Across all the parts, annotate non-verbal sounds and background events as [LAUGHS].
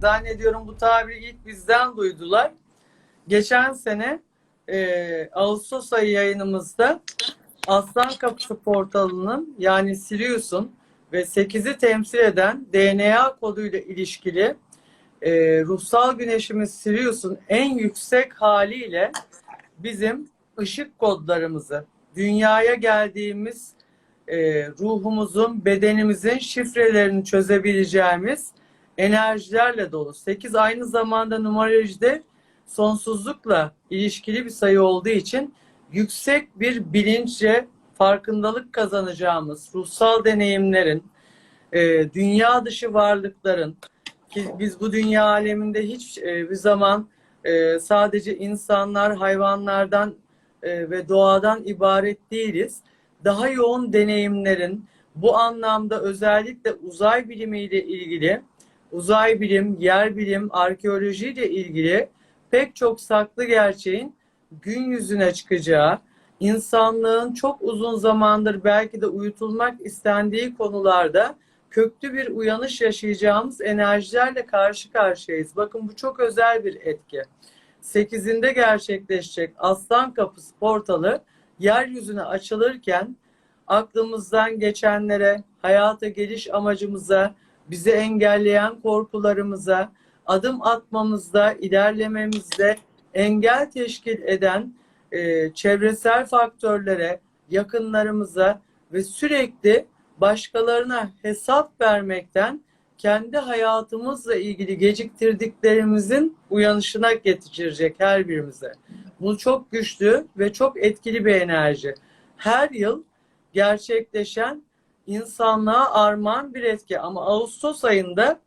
zannediyorum bu tabiri ilk bizden duydular. Geçen sene e, Ağustos ayı yayınımızda Aslan Kapısı portalının yani Sirius'un ve 8'i temsil eden DNA koduyla ilişkili e, ruhsal güneşimiz Sirius'un en yüksek haliyle bizim ışık kodlarımızı, dünyaya geldiğimiz e, ruhumuzun, bedenimizin şifrelerini çözebileceğimiz enerjilerle dolu. 8 aynı zamanda numerolojide sonsuzlukla ilişkili bir sayı olduğu için yüksek bir bilinçle farkındalık kazanacağımız ruhsal deneyimlerin, e, dünya dışı varlıkların ki biz bu dünya aleminde hiç e, bir zaman e, sadece insanlar, hayvanlardan e, ve doğadan ibaret değiliz. Daha yoğun deneyimlerin bu anlamda özellikle uzay bilimiyle ilgili, uzay bilim, yer bilim, arkeolojiyle ilgili pek çok saklı gerçeğin gün yüzüne çıkacağı, insanlığın çok uzun zamandır belki de uyutulmak istendiği konularda köklü bir uyanış yaşayacağımız enerjilerle karşı karşıyayız. Bakın bu çok özel bir etki. 8'inde gerçekleşecek Aslan Kapısı portalı yeryüzüne açılırken aklımızdan geçenlere, hayata geliş amacımıza, bizi engelleyen korkularımıza, adım atmamızda, ilerlememizde engel teşkil eden e, çevresel faktörlere, yakınlarımıza ve sürekli başkalarına hesap vermekten kendi hayatımızla ilgili geciktirdiklerimizin uyanışına getirecek her birimize. Bu çok güçlü ve çok etkili bir enerji. Her yıl gerçekleşen insanlığa armağan bir etki ama Ağustos ayında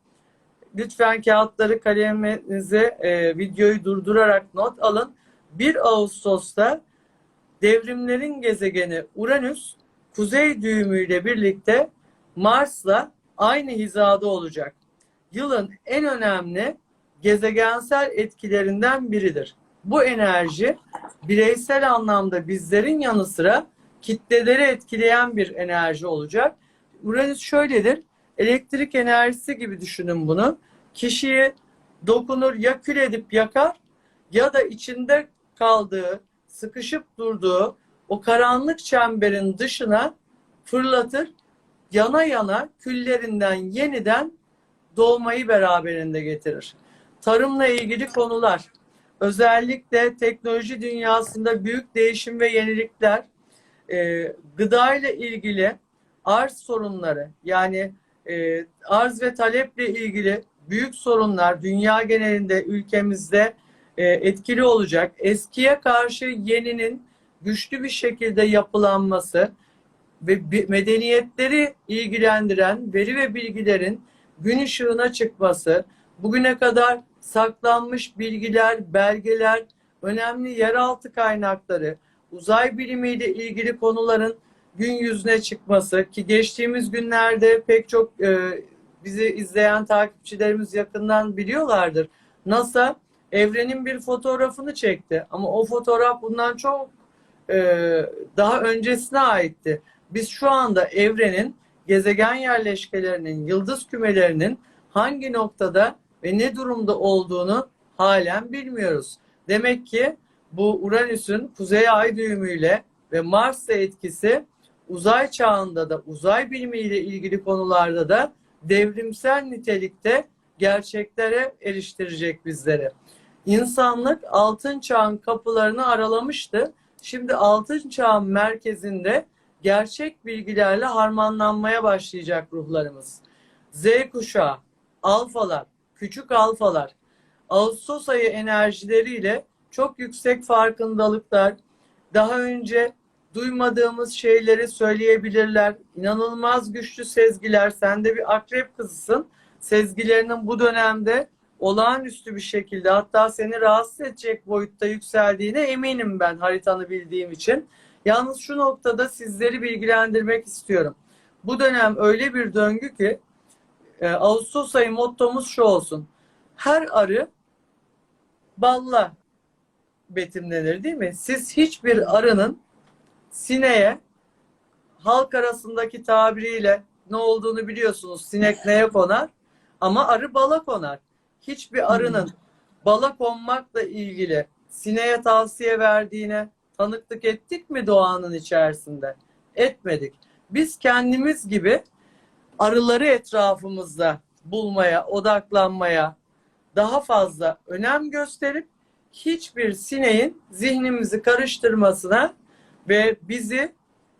lütfen kağıtları kaleminize e, videoyu durdurarak not alın. 1 Ağustos'ta devrimlerin gezegeni Uranüs kuzey düğümüyle birlikte Mars'la aynı hizada olacak. Yılın en önemli gezegensel etkilerinden biridir. Bu enerji bireysel anlamda bizlerin yanı sıra kitleleri etkileyen bir enerji olacak. Uranüs şöyledir. Elektrik enerjisi gibi düşünün bunu. Kişiyi dokunur ya kül edip yakar ya da içinde kaldığı, sıkışıp durduğu o karanlık çemberin dışına fırlatır. Yana yana küllerinden yeniden doğmayı beraberinde getirir. Tarımla ilgili konular, özellikle teknoloji dünyasında büyük değişim ve yenilikler, e, gıda ile ilgili arz sorunları yani e, arz ve taleple ilgili büyük sorunlar dünya genelinde ülkemizde e, etkili olacak. Eskiye karşı yeninin güçlü bir şekilde yapılanması ve medeniyetleri ilgilendiren veri ve bilgilerin gün ışığına çıkması, bugüne kadar saklanmış bilgiler, belgeler, önemli yeraltı kaynakları, uzay bilimiyle ilgili konuların gün yüzüne çıkması ki geçtiğimiz günlerde pek çok e, bizi izleyen takipçilerimiz yakından biliyorlardır. NASA evrenin bir fotoğrafını çekti ama o fotoğraf bundan çok e, daha öncesine aitti. Biz şu anda evrenin gezegen yerleşkelerinin, yıldız kümelerinin hangi noktada ve ne durumda olduğunu halen bilmiyoruz. Demek ki bu Uranüs'ün kuzey ay düğümüyle ve Mars'la etkisi uzay çağında da uzay bilimiyle ilgili konularda da devrimsel nitelikte gerçeklere eriştirecek bizleri. İnsanlık altın çağın kapılarını aralamıştı. Şimdi altın çağın merkezinde gerçek bilgilerle harmanlanmaya başlayacak ruhlarımız. Z kuşağı, alfalar, küçük alfalar, Ağustos ayı enerjileriyle çok yüksek farkındalıklar, daha önce duymadığımız şeyleri söyleyebilirler. İnanılmaz güçlü sezgiler. Sen de bir akrep kızısın. Sezgilerinin bu dönemde olağanüstü bir şekilde hatta seni rahatsız edecek boyutta yükseldiğine eminim ben haritanı bildiğim için. Yalnız şu noktada sizleri bilgilendirmek istiyorum. Bu dönem öyle bir döngü ki e, Ağustos ayı mottomuz şu olsun. Her arı balla betimlenir değil mi? Siz hiçbir arının sineğe halk arasındaki tabiriyle ne olduğunu biliyorsunuz. Sinek neye konar? Ama arı bala konar. hiçbir arının bala konmakla ilgili sineğe tavsiye verdiğine tanıklık ettik mi doğanın içerisinde? Etmedik. Biz kendimiz gibi arıları etrafımızda bulmaya, odaklanmaya daha fazla önem gösterip hiçbir sineğin zihnimizi karıştırmasına ve bizi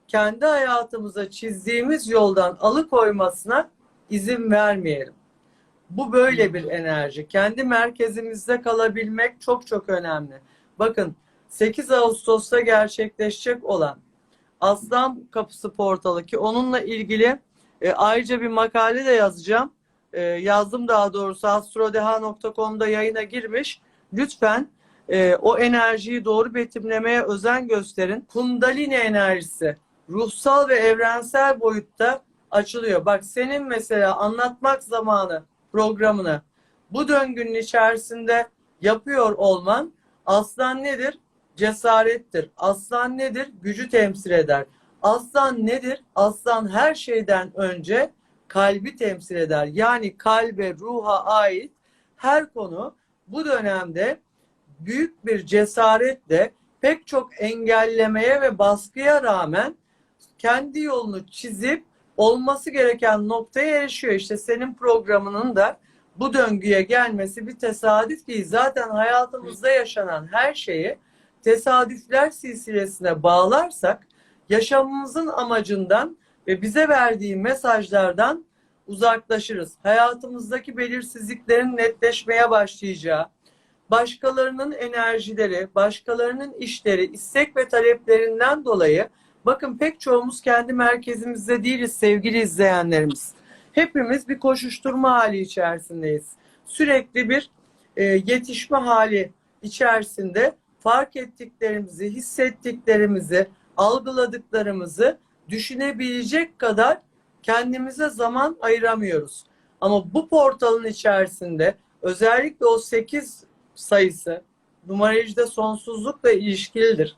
kendi hayatımıza çizdiğimiz yoldan alıkoymasına izin vermeyelim. Bu böyle bir enerji. Kendi merkezimizde kalabilmek çok çok önemli. Bakın 8 Ağustos'ta gerçekleşecek olan Aslan Kapısı portalı ki onunla ilgili e, ayrıca bir makale de yazacağım. E, yazdım daha doğrusu astrodeha.com'da yayına girmiş. Lütfen e, o enerjiyi doğru betimlemeye özen gösterin. Kundalini enerjisi ruhsal ve evrensel boyutta açılıyor. Bak senin mesela anlatmak zamanı programını bu döngünün içerisinde yapıyor olman aslan nedir? Cesarettir. Aslan nedir? Gücü temsil eder. Aslan nedir? Aslan her şeyden önce kalbi temsil eder. Yani kalbe, ruha ait her konu bu dönemde büyük bir cesaretle pek çok engellemeye ve baskıya rağmen kendi yolunu çizip olması gereken noktaya erişiyor. İşte senin programının da bu döngüye gelmesi bir tesadüf değil. Zaten hayatımızda yaşanan her şeyi tesadüfler silsilesine bağlarsak yaşamımızın amacından ve bize verdiği mesajlardan uzaklaşırız. Hayatımızdaki belirsizliklerin netleşmeye başlayacağı, başkalarının enerjileri, başkalarının işleri, istek ve taleplerinden dolayı bakın pek çoğumuz kendi merkezimizde değiliz sevgili izleyenlerimiz. Hepimiz bir koşuşturma hali içerisindeyiz. Sürekli bir e, yetişme hali içerisinde fark ettiklerimizi, hissettiklerimizi, algıladıklarımızı düşünebilecek kadar kendimize zaman ayıramıyoruz. Ama bu portalın içerisinde özellikle o 8 sayısı numarajda sonsuzlukla ilişkilidir.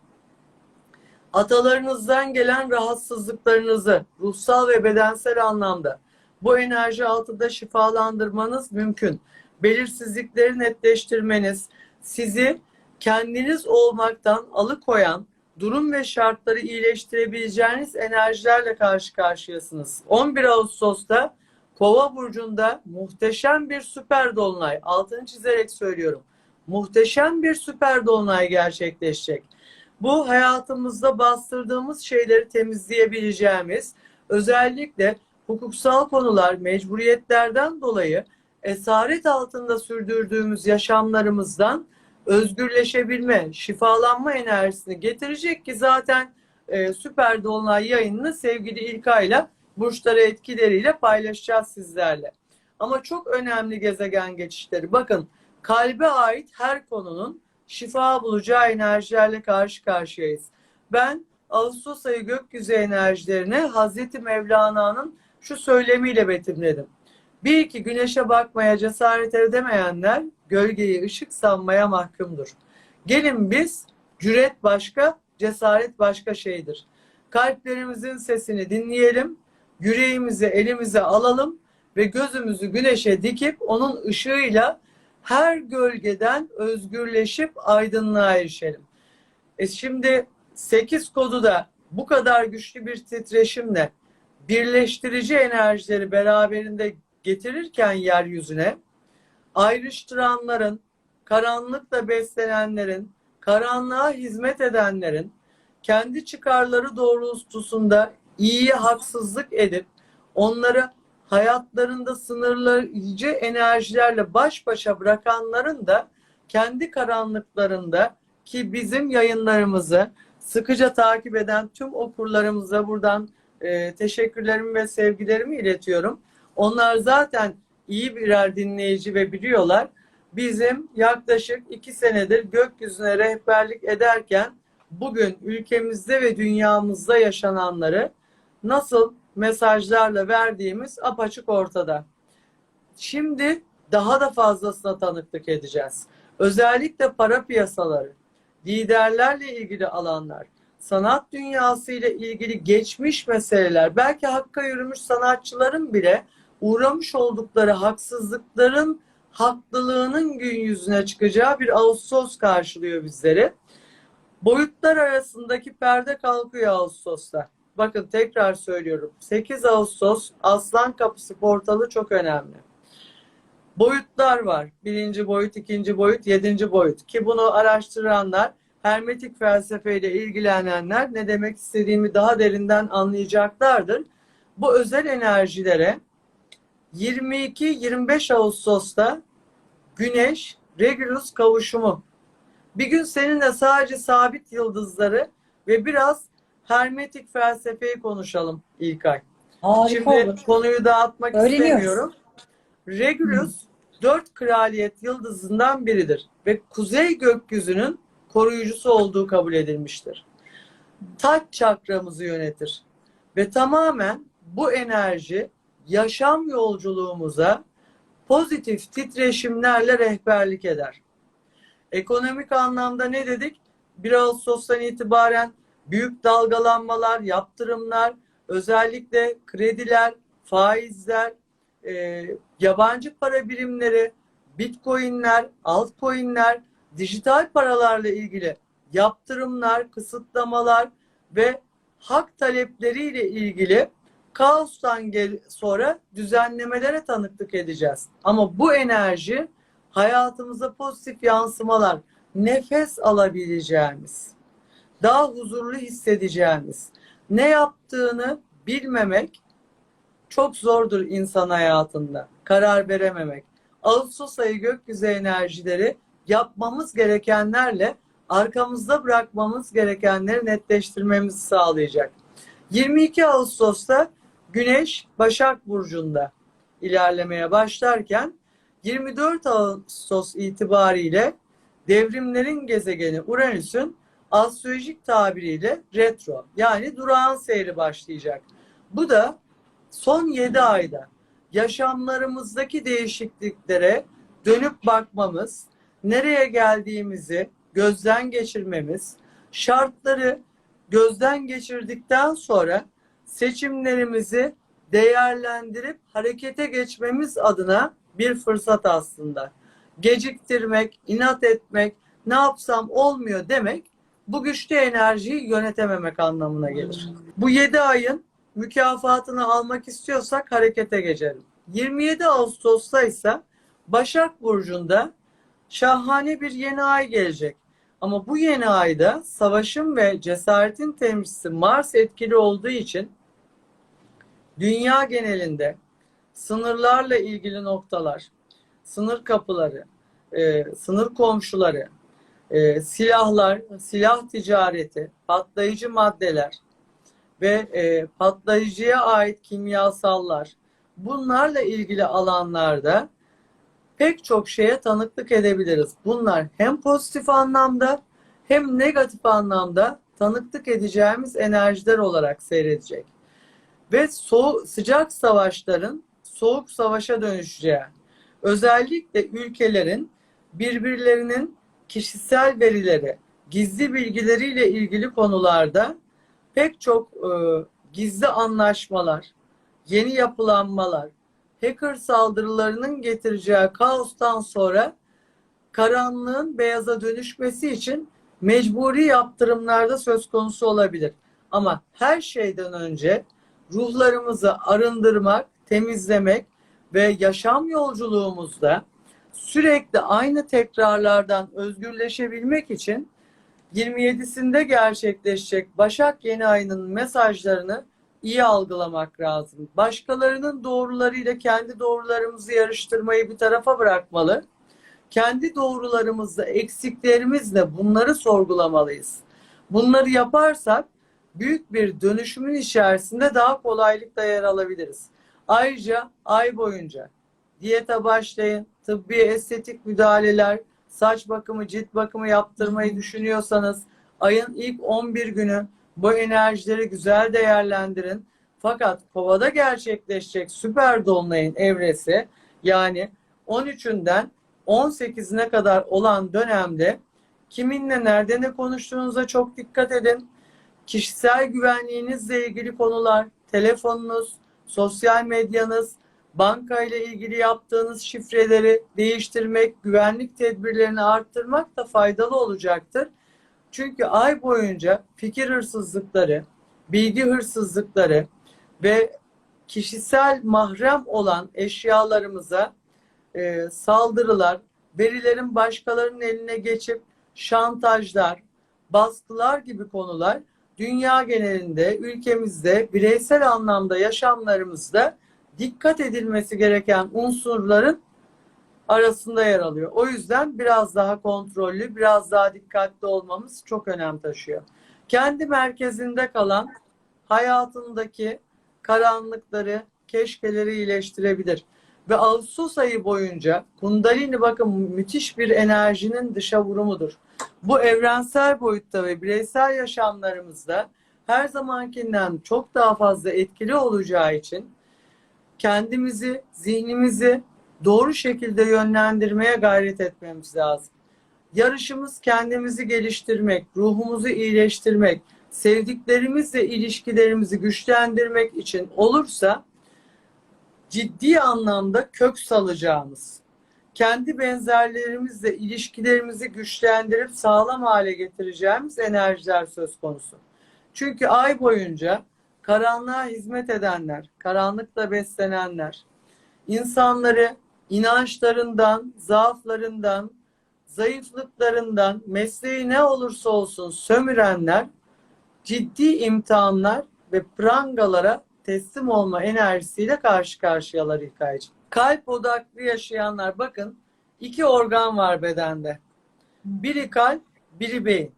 Atalarınızdan gelen rahatsızlıklarınızı ruhsal ve bedensel anlamda bu enerji altında şifalandırmanız mümkün. Belirsizlikleri netleştirmeniz, sizi kendiniz olmaktan alıkoyan durum ve şartları iyileştirebileceğiniz enerjilerle karşı karşıyasınız. 11 Ağustos'ta Kova burcunda muhteşem bir süper dolunay. Altını çizerek söylüyorum. Muhteşem bir süper dolunay gerçekleşecek. Bu hayatımızda bastırdığımız şeyleri temizleyebileceğimiz, özellikle hukuksal konular, mecburiyetlerden dolayı esaret altında sürdürdüğümüz yaşamlarımızdan özgürleşebilme, şifalanma enerjisini getirecek ki zaten e, Süper Dolunay yayınını sevgili İlkay'la burçları etkileriyle paylaşacağız sizlerle. Ama çok önemli gezegen geçişleri. Bakın kalbe ait her konunun şifa bulacağı enerjilerle karşı karşıyayız. Ben Ağustos ayı gökyüzü enerjilerine Hazreti Mevlana'nın şu söylemiyle betimledim. Bir iki güneşe bakmaya cesaret edemeyenler gölgeyi ışık sanmaya mahkumdur. Gelin biz cüret başka, cesaret başka şeydir. Kalplerimizin sesini dinleyelim, yüreğimizi elimize alalım ve gözümüzü güneşe dikip onun ışığıyla her gölgeden özgürleşip aydınlığa erişelim. E şimdi 8 kodu da bu kadar güçlü bir titreşimle birleştirici enerjileri beraberinde getirirken yeryüzüne ayrıştıranların, karanlıkla beslenenlerin, karanlığa hizmet edenlerin kendi çıkarları doğrultusunda iyiye haksızlık edip onları hayatlarında sınırlayıcı enerjilerle baş başa bırakanların da kendi karanlıklarında ki bizim yayınlarımızı sıkıca takip eden tüm okurlarımıza buradan e, teşekkürlerimi ve sevgilerimi iletiyorum. Onlar zaten iyi birer dinleyici ve biliyorlar. Bizim yaklaşık iki senedir gökyüzüne rehberlik ederken bugün ülkemizde ve dünyamızda yaşananları nasıl mesajlarla verdiğimiz apaçık ortada. Şimdi daha da fazlasına tanıklık edeceğiz. Özellikle para piyasaları, liderlerle ilgili alanlar, sanat dünyası ile ilgili geçmiş meseleler, belki hakka yürümüş sanatçıların bile uğramış oldukları haksızlıkların haklılığının gün yüzüne çıkacağı bir Ağustos karşılıyor bizleri. Boyutlar arasındaki perde kalkıyor Ağustos'ta. Bakın tekrar söylüyorum. 8 Ağustos Aslan Kapısı portalı çok önemli. Boyutlar var. Birinci boyut, ikinci boyut, yedinci boyut. Ki bunu araştıranlar, hermetik felsefeyle ilgilenenler ne demek istediğimi daha derinden anlayacaklardır. Bu özel enerjilere 22-25 Ağustos'ta Güneş Regulus kavuşumu. Bir gün seninle sadece sabit yıldızları ve biraz hermetik felsefeyi konuşalım İlkay. Harika Şimdi olur. konuyu dağıtmak Öğreniyoruz. istemiyorum. Regulus dört kraliyet yıldızından biridir ve kuzey gökyüzünün koruyucusu olduğu kabul edilmiştir. Taç çakramızı yönetir ve tamamen bu enerji yaşam yolculuğumuza pozitif titreşimlerle rehberlik eder. Ekonomik anlamda ne dedik? 1 Ağustos'tan itibaren büyük dalgalanmalar, yaptırımlar, özellikle krediler, faizler, e, yabancı para birimleri, bitcoinler, altcoinler, dijital paralarla ilgili yaptırımlar, kısıtlamalar ve hak talepleriyle ilgili kaostan gel sonra düzenlemelere tanıklık edeceğiz. Ama bu enerji hayatımıza pozitif yansımalar, nefes alabileceğimiz, daha huzurlu hissedeceğimiz, ne yaptığını bilmemek çok zordur insan hayatında. Karar verememek. Ağustos ayı gökyüzü enerjileri yapmamız gerekenlerle arkamızda bırakmamız gerekenleri netleştirmemizi sağlayacak. 22 Ağustos'ta Güneş Başak Burcu'nda ilerlemeye başlarken 24 Ağustos itibariyle devrimlerin gezegeni Uranüs'ün astrolojik tabiriyle retro yani durağan seyri başlayacak. Bu da son 7 ayda yaşamlarımızdaki değişikliklere dönüp bakmamız, nereye geldiğimizi gözden geçirmemiz, şartları gözden geçirdikten sonra seçimlerimizi değerlendirip harekete geçmemiz adına bir fırsat aslında. Geciktirmek, inat etmek, ne yapsam olmuyor demek bu güçlü enerjiyi yönetememek anlamına gelir. Bu 7 ayın mükafatını almak istiyorsak harekete geçelim. 27 Ağustos'ta ise Başak Burcu'nda şahane bir yeni ay gelecek. Ama bu yeni ayda savaşın ve cesaretin temsilcisi Mars etkili olduğu için dünya genelinde sınırlarla ilgili noktalar, sınır kapıları, e, sınır komşuları, e, silahlar, silah ticareti, patlayıcı maddeler ve e, patlayıcıya ait kimyasallar bunlarla ilgili alanlarda pek çok şeye tanıklık edebiliriz. Bunlar hem pozitif anlamda hem negatif anlamda tanıklık edeceğimiz enerjiler olarak seyredecek. Ve soğuk, sıcak savaşların soğuk savaşa dönüşeceği, özellikle ülkelerin birbirlerinin kişisel verileri, gizli bilgileriyle ilgili konularda pek çok e, gizli anlaşmalar, yeni yapılanmalar, hacker saldırılarının getireceği kaostan sonra karanlığın beyaza dönüşmesi için mecburi yaptırımlarda söz konusu olabilir. Ama her şeyden önce ruhlarımızı arındırmak, temizlemek ve yaşam yolculuğumuzda sürekli aynı tekrarlardan özgürleşebilmek için 27'sinde gerçekleşecek Başak Yeni Ayı'nın mesajlarını iyi algılamak lazım. Başkalarının doğrularıyla kendi doğrularımızı yarıştırmayı bir tarafa bırakmalı. Kendi doğrularımızla, eksiklerimizle bunları sorgulamalıyız. Bunları yaparsak büyük bir dönüşümün içerisinde daha kolaylıkla yer alabiliriz. Ayrıca ay boyunca diyete başlayın, tıbbi estetik müdahaleler, saç bakımı, cilt bakımı yaptırmayı düşünüyorsanız ayın ilk 11 günü bu enerjileri güzel değerlendirin. Fakat kovada gerçekleşecek süper dolunayın evresi yani 13'ünden 18'ine kadar olan dönemde kiminle nerede ne konuştuğunuza çok dikkat edin. Kişisel güvenliğinizle ilgili konular, telefonunuz, sosyal medyanız, banka ile ilgili yaptığınız şifreleri değiştirmek, güvenlik tedbirlerini arttırmak da faydalı olacaktır. Çünkü ay boyunca fikir hırsızlıkları, bilgi hırsızlıkları ve kişisel mahrem olan eşyalarımıza e, saldırılar, verilerin başkalarının eline geçip şantajlar, baskılar gibi konular dünya genelinde, ülkemizde, bireysel anlamda yaşamlarımızda dikkat edilmesi gereken unsurların arasında yer alıyor. O yüzden biraz daha kontrollü, biraz daha dikkatli olmamız çok önem taşıyor. Kendi merkezinde kalan hayatındaki karanlıkları, keşkeleri iyileştirebilir. Ve Ağustos ayı boyunca Kundalini bakın müthiş bir enerjinin dışa vurumudur. Bu evrensel boyutta ve bireysel yaşamlarımızda her zamankinden çok daha fazla etkili olacağı için kendimizi, zihnimizi doğru şekilde yönlendirmeye gayret etmemiz lazım. Yarışımız kendimizi geliştirmek, ruhumuzu iyileştirmek, sevdiklerimizle ilişkilerimizi güçlendirmek için olursa ciddi anlamda kök salacağımız, kendi benzerlerimizle ilişkilerimizi güçlendirip sağlam hale getireceğimiz enerjiler söz konusu. Çünkü ay boyunca karanlığa hizmet edenler, karanlıkla beslenenler, insanları inançlarından, zaaflarından, zayıflıklarından, mesleği ne olursa olsun sömürenler ciddi imtihanlar ve prangalara teslim olma enerjisiyle karşı karşıyalar hikayeciğim. Kalp odaklı yaşayanlar bakın iki organ var bedende. Biri kalp, biri beyin.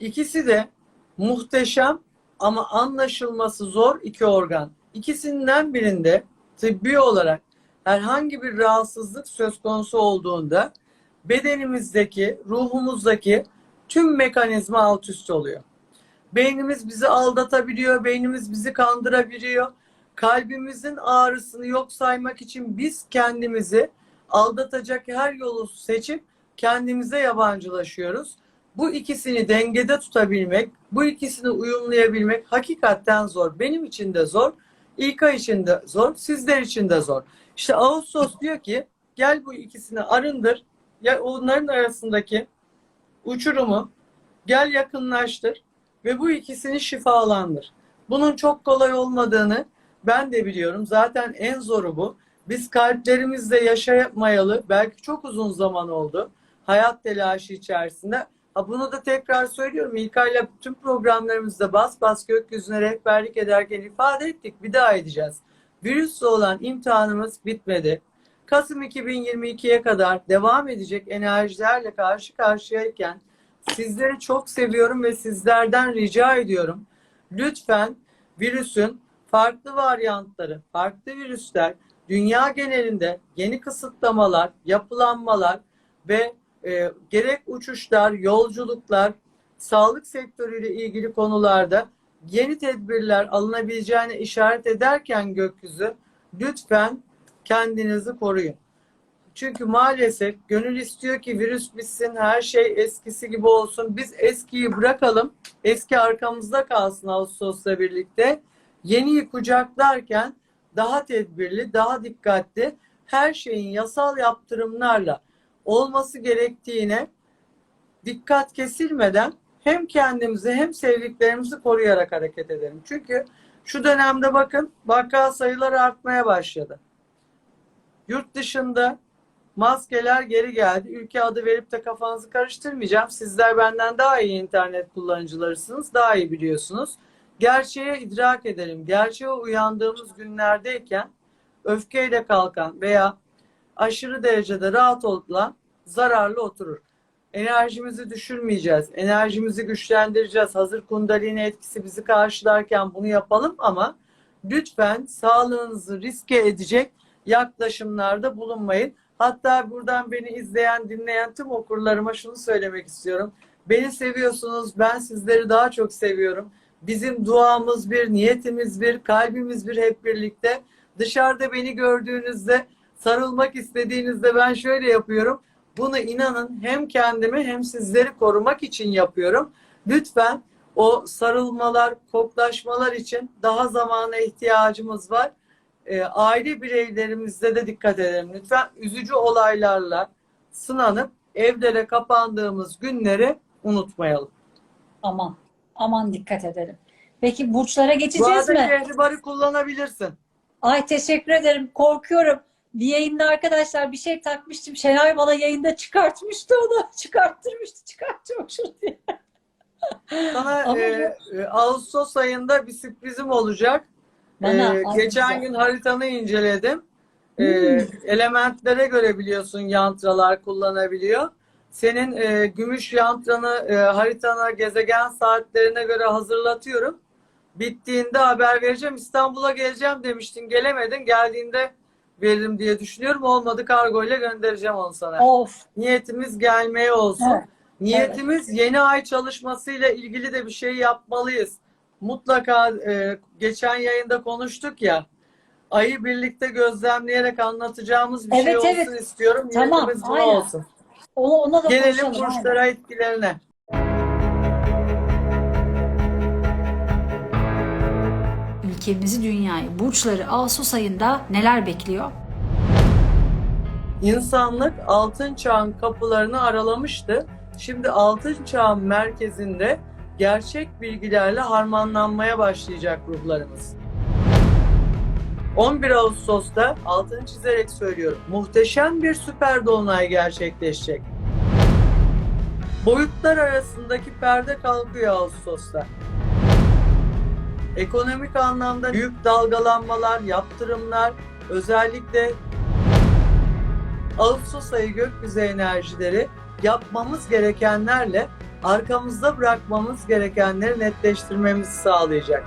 İkisi de muhteşem ama anlaşılması zor iki organ. İkisinden birinde tıbbi olarak herhangi bir rahatsızlık söz konusu olduğunda bedenimizdeki, ruhumuzdaki tüm mekanizma alt üst oluyor. Beynimiz bizi aldatabiliyor, beynimiz bizi kandırabiliyor. Kalbimizin ağrısını yok saymak için biz kendimizi aldatacak her yolu seçip kendimize yabancılaşıyoruz. Bu ikisini dengede tutabilmek, bu ikisini uyumlayabilmek hakikaten zor. Benim için de zor, İlka için de zor, sizler için de zor. İşte Ağustos diyor ki gel bu ikisini arındır. Ya onların arasındaki uçurumu gel yakınlaştır ve bu ikisini şifalandır. Bunun çok kolay olmadığını ben de biliyorum. Zaten en zoru bu. Biz kalplerimizle yaşayamayalı belki çok uzun zaman oldu. Hayat telaşı içerisinde. Bunu da tekrar söylüyorum. İlkay'la tüm programlarımızda bas bas gökyüzüne rehberlik ederken ifade ettik. Bir daha edeceğiz. Virüsle olan imtihanımız bitmedi. Kasım 2022'ye kadar devam edecek enerjilerle karşı karşıyayken sizleri çok seviyorum ve sizlerden rica ediyorum. Lütfen virüsün farklı varyantları, farklı virüsler, dünya genelinde yeni kısıtlamalar, yapılanmalar ve e, gerek uçuşlar, yolculuklar, sağlık sektörüyle ilgili konularda yeni tedbirler alınabileceğini işaret ederken gökyüzü lütfen kendinizi koruyun. Çünkü maalesef gönül istiyor ki virüs bitsin, her şey eskisi gibi olsun. Biz eskiyi bırakalım, eski arkamızda kalsın Ağustos'la birlikte. Yeniyi kucaklarken daha tedbirli, daha dikkatli, her şeyin yasal yaptırımlarla olması gerektiğine dikkat kesilmeden hem kendimizi hem sevdiklerimizi koruyarak hareket edelim. Çünkü şu dönemde bakın vaka sayıları artmaya başladı. Yurt dışında maskeler geri geldi. Ülke adı verip de kafanızı karıştırmayacağım. Sizler benden daha iyi internet kullanıcılarısınız. Daha iyi biliyorsunuz. Gerçeğe idrak edelim. Gerçeğe uyandığımız günlerdeyken öfkeyle kalkan veya aşırı derecede rahat olan zararlı oturur. Enerjimizi düşürmeyeceğiz. Enerjimizi güçlendireceğiz. Hazır kundalini etkisi bizi karşılarken bunu yapalım ama lütfen sağlığınızı riske edecek yaklaşımlarda bulunmayın. Hatta buradan beni izleyen, dinleyen tüm okurlarıma şunu söylemek istiyorum. Beni seviyorsunuz, ben sizleri daha çok seviyorum. Bizim duamız bir, niyetimiz bir, kalbimiz bir hep birlikte. Dışarıda beni gördüğünüzde, sarılmak istediğinizde ben şöyle yapıyorum. Bunu inanın hem kendimi hem sizleri korumak için yapıyorum. Lütfen o sarılmalar, koklaşmalar için daha zamana ihtiyacımız var. e, aile bireylerimizde de dikkat edelim. Lütfen üzücü olaylarla sınanıp evlere kapandığımız günleri unutmayalım. Aman, aman dikkat edelim. Peki burçlara Bu geçeceğiz arada mi? kehribarı kullanabilirsin. Ay teşekkür ederim. Korkuyorum. Bir yayında arkadaşlar bir şey takmıştım. Şenay bana yayında çıkartmıştı onu. [LAUGHS] Çıkarttırmıştı. Çıkartıyormuşum diye. Sana Ama e, e, Ağustos ayında bir sürprizim olacak. Bana, ay, geçen güzel. gün haritanı inceledim. Ee, Hmm. elementlere göre biliyorsun yantralar kullanabiliyor. Senin e, gümüş yantranı e, haritana gezegen saatlerine göre hazırlatıyorum. Bittiğinde haber vereceğim. İstanbul'a geleceğim demiştin. Gelemedin. Geldiğinde veririm diye düşünüyorum. Olmadı kargo ile göndereceğim onu sana. Of. Niyetimiz gelmeye olsun. Evet. Niyetimiz yeni ay çalışmasıyla ilgili de bir şey yapmalıyız. Mutlaka e, geçen yayında konuştuk ya. Ayı birlikte gözlemleyerek anlatacağımız bir şey Evet, olsun evet. istiyorum. Tamam, Niyetimiz bu olsun. Ona, ona da Gelelim burçlara etkilerine. Ülkemizi, dünyayı, burçları Ağustos ayında neler bekliyor? İnsanlık altın çağın kapılarını aralamıştı. Şimdi altın çağın merkezinde gerçek bilgilerle harmanlanmaya başlayacak ruhlarımız. 11 Ağustos'ta altını çizerek söylüyorum. Muhteşem bir süper dolunay gerçekleşecek. Boyutlar arasındaki perde kalkıyor Ağustos'ta. Ekonomik anlamda büyük dalgalanmalar, yaptırımlar, özellikle Ağustos ayı gökyüzü enerjileri yapmamız gerekenlerle arkamızda bırakmamız gerekenleri netleştirmemizi sağlayacak.